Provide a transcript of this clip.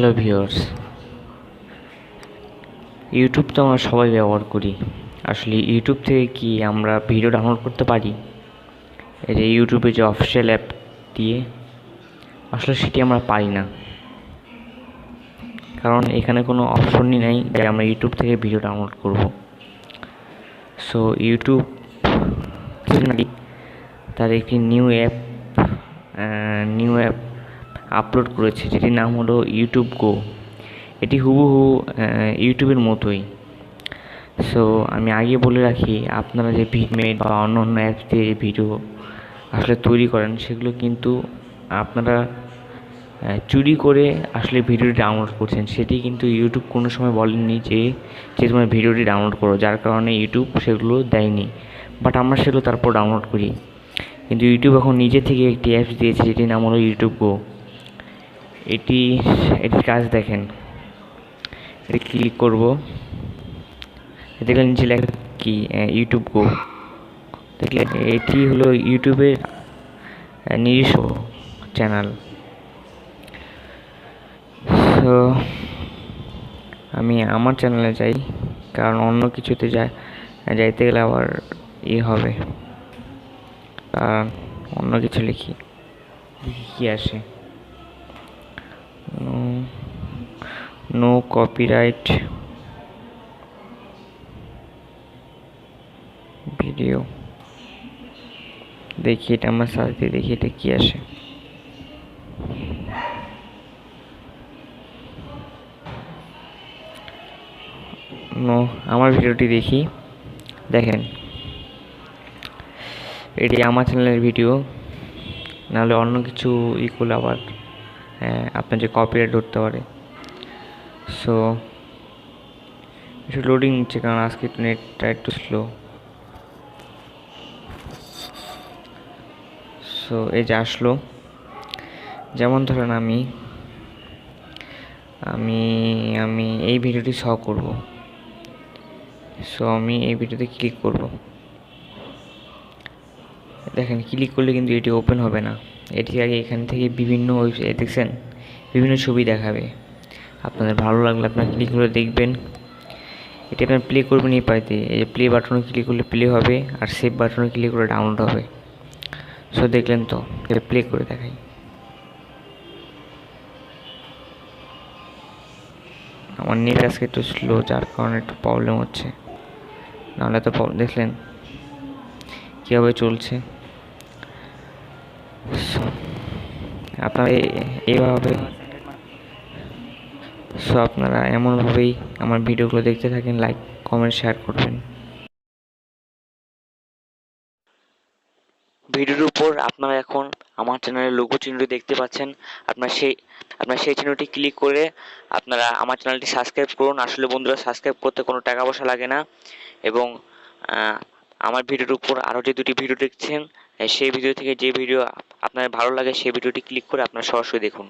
Hello viewers YouTube তো আমরা সবাই ব্যবহার করি। আসলে ইউটিউব থেকে কি আমরা ভিডিও ডাউনলোড করতে পারি? এই যে ইউটিউবে যে অফিসিয়াল অ্যাপ দিয়ে, আসলে সেটি আমরা পারি না। কারণ এখানে কোনো অপশনই নেই যে আমরা ইউটিউব থেকে ভিডিও ডাউনলোড করব। সো ইউটিউব তার একটি new app new app upload করেছে, যেটির নাম হলো ইউটিউব গো এটি হুবহু ইউটিউবের মতোই। সো আমি আগে বলে রাখি, আপনারা যে ভিডমেট বা অন্য অন্য অ্যাপস দিয়ে যে ভিডিও আসলে তৈরি করেন, সেগুলো কিন্তু আপনারা চুরি করে আসলে ভিডিওটি ডাউনলোড করছেন। সেটি কিন্তু ইউটিউব কোনো সময় বলেননি যে যে তোমার ভিডিওটি ডাউনলোড করো, যার কারণে ইউটিউব সেগুলো দেয়নি। বাট আমরা সেগুলো তারপর ডাউনলোড করি। কিন্তু ইউটিউব এখন নিজে থেকে একটি অ্যাপস দিয়েছে, যেটির নাম হলো ইউটিউব গো এটি এটির কাজ দেখেন। এটি ক্লিক করব। দেখলেন নিচে লেখা কি ইউটিউব গো দেখলেন, এটি হলো ইউটিউবের নিজস্ব চ্যানেল তো আমি আমার চ্যানেলে যাই, কারণ অন্য কিছুতে যা, যাইতে গেলে আবার ই হবে। কারণ অন্য কিছু লিখি কি আসে? নো কপিরাইট ভিডিও দেখি এটা আমার সার্চ দেখি এটা কি আসে। নো, আমার ভিডিওটি দেখি। দেখেন। এটি আমার চ্যানেলের ভিডিও নাহলে অন্য কিছু ই করলে আবার আপনার যে কপিরাইট ধরতে পারে। সো একটু লোডিং নিচ্ছে কারণ আজকে একটু নেটটা একটু স্লো সো এই যে আসলো। যেমন ধরেন আমি আমি আমি এই ভিডিওটি শ করব। সো আমি এই ভিডিওতে ক্লিক করব। দেখেন ক্লিক করলে কিন্তু এটি ওপেন হবে না। এটি আগে এখান থেকে বিভিন্ন ওয়েবসাইট দেখছেন, বিভিন্ন ছবি দেখাবে। আপনাদের ভালো লাগলে আপনার ক্লিক করে দেখবেন। এটা আপনার প্লে করবেন এই পাইতে এই যে প্লে বাটনে ক্লিক করলে প্লে হবে আর সেভ বাটনে ক্লিক করে ডাউনলোড হবে। সো দেখলেন তো এটা প্লে করে দেখাই। আমার নেট আজকে একটু স্লো যার কারণে একটু প্রবলেম হচ্ছে। নাহলে তো দেখলেন কীভাবে চলছে। আপনারা এইভাবে সো আপনারা এমনভাবেই আমার ভিডিওগুলো দেখতে থাকেন লাইক কমেন্ট শেয়ার করবেন। ভিডিওর উপর আপনারা এখন আমার চ্যানেলের লোগো চিহ্নটি দেখতে পাচ্ছেন। আপনার সেই আপনার সেই চিহ্নটি ক্লিক করে আপনারা আমার চ্যানেলটি সাবস্ক্রাইব করুন। আসলে বন্ধুরা সাবস্ক্রাইব করতে কোনো টাকা পয়সা লাগে না। এবং আমার ভিডিওর উপর আরও যে দুটি ভিডিও দেখছেন সেই ভিডিও থেকে যে ভিডিও আপনার ভালো লাগে, সেই ভিডিওটি ক্লিক করে আপনার সরাসরি দেখুন।